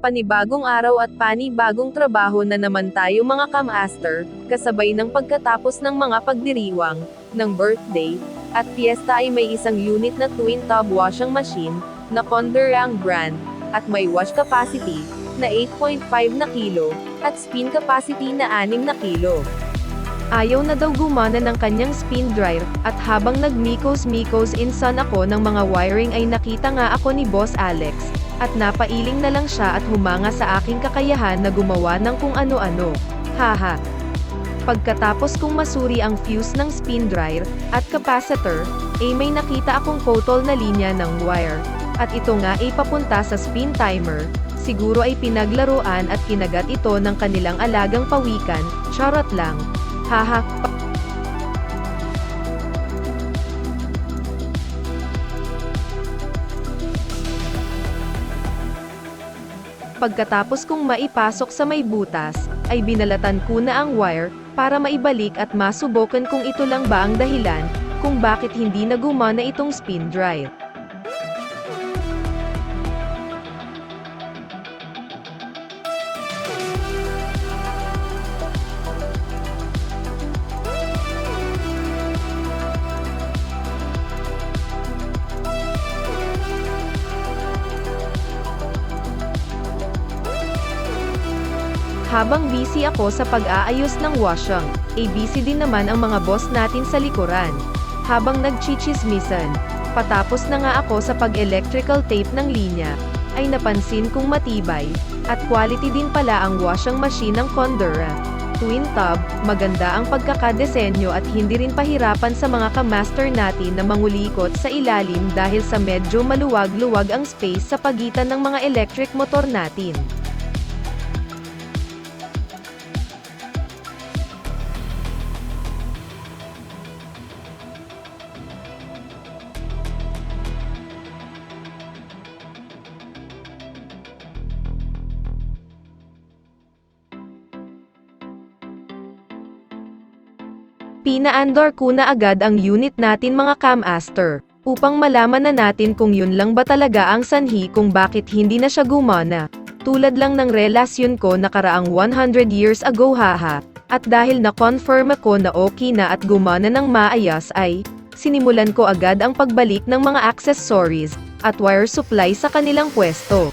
Panibagong araw at panibagong trabaho na naman tayo mga kamaster, kasabay ng pagkatapos ng mga pagdiriwang, ng birthday, at fiesta ay may isang unit na twin tub washing machine, na ang brand, at may wash capacity, na 8.5 na kilo, at spin capacity na 6 na kilo. Ayaw na daw gumana ng kanyang spin dryer, at habang nagmikos-mikos insan ako ng mga wiring ay nakita nga ako ni Boss Alex, at napailing na lang siya at humanga sa aking kakayahan na gumawa ng kung ano-ano. Haha. Pagkatapos kong masuri ang fuse ng spin dryer, at capacitor, ay may nakita akong putol na linya ng wire. At ito nga ay papunta sa spin timer, siguro ay pinaglaruan at kinagat ito ng kanilang alagang pawikan, charot lang. Haha, Pagkatapos kong maipasok sa may butas, ay binalatan ko na ang wire, para maibalik at masubukan kung ito lang ba ang dahilan, kung bakit hindi na gumana itong spin drive. Habang busy ako sa pag-aayos ng washang, ay busy din naman ang mga boss natin sa likuran. Habang nagchichismisan, patapos na nga ako sa pag-electrical tape ng linya, ay napansin kong matibay, at quality din pala ang washing machine ng Condora. Twin tub, maganda ang pagkakadesenyo at hindi rin pahirapan sa mga kamaster natin na mangulikot sa ilalim dahil sa medyo maluwag-luwag ang space sa pagitan ng mga electric motor natin. Pinaandor ko na agad ang unit natin mga camaster, upang malaman na natin kung yun lang ba talaga ang sanhi kung bakit hindi na siya gumana. Tulad lang ng relasyon ko nakaraang 100 years ago haha, at dahil na-confirm ako na okay na at gumana ng maayos ay, sinimulan ko agad ang pagbalik ng mga accessories, at wire supply sa kanilang pwesto.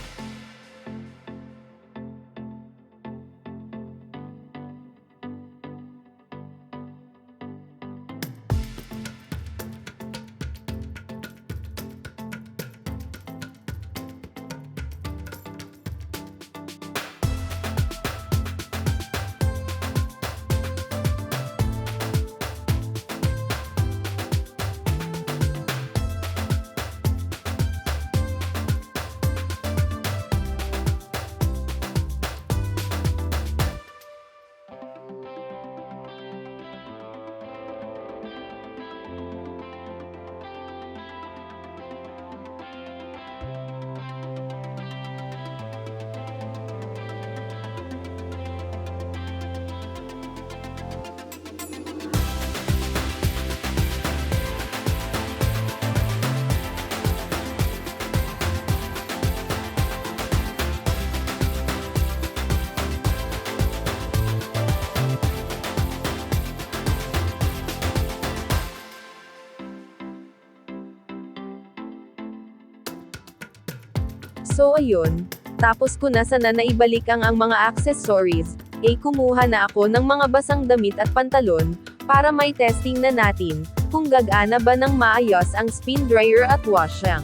So ayun, tapos ko na sana naibalik ang ang mga accessories, ay kumuha na ako ng mga basang damit at pantalon, para may testing na natin, kung gagana ba ng maayos ang spin dryer at washang.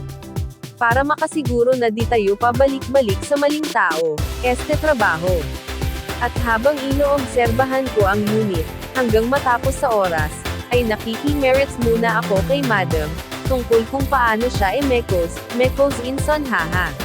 Para makasiguro na di tayo pabalik-balik sa maling tao, este trabaho. At habang inoobserbahan ko ang unit, hanggang matapos sa oras, ay nakikimerits muna ako kay madam, tungkol kung paano siya emekos, mekos inson haha.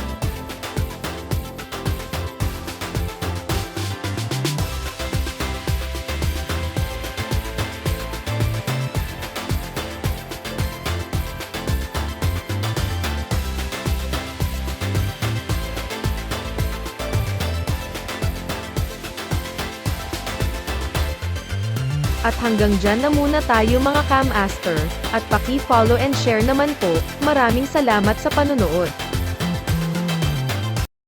At hanggang dyan na muna tayo mga camaster, at paki-follow and share naman po, maraming salamat sa panonood.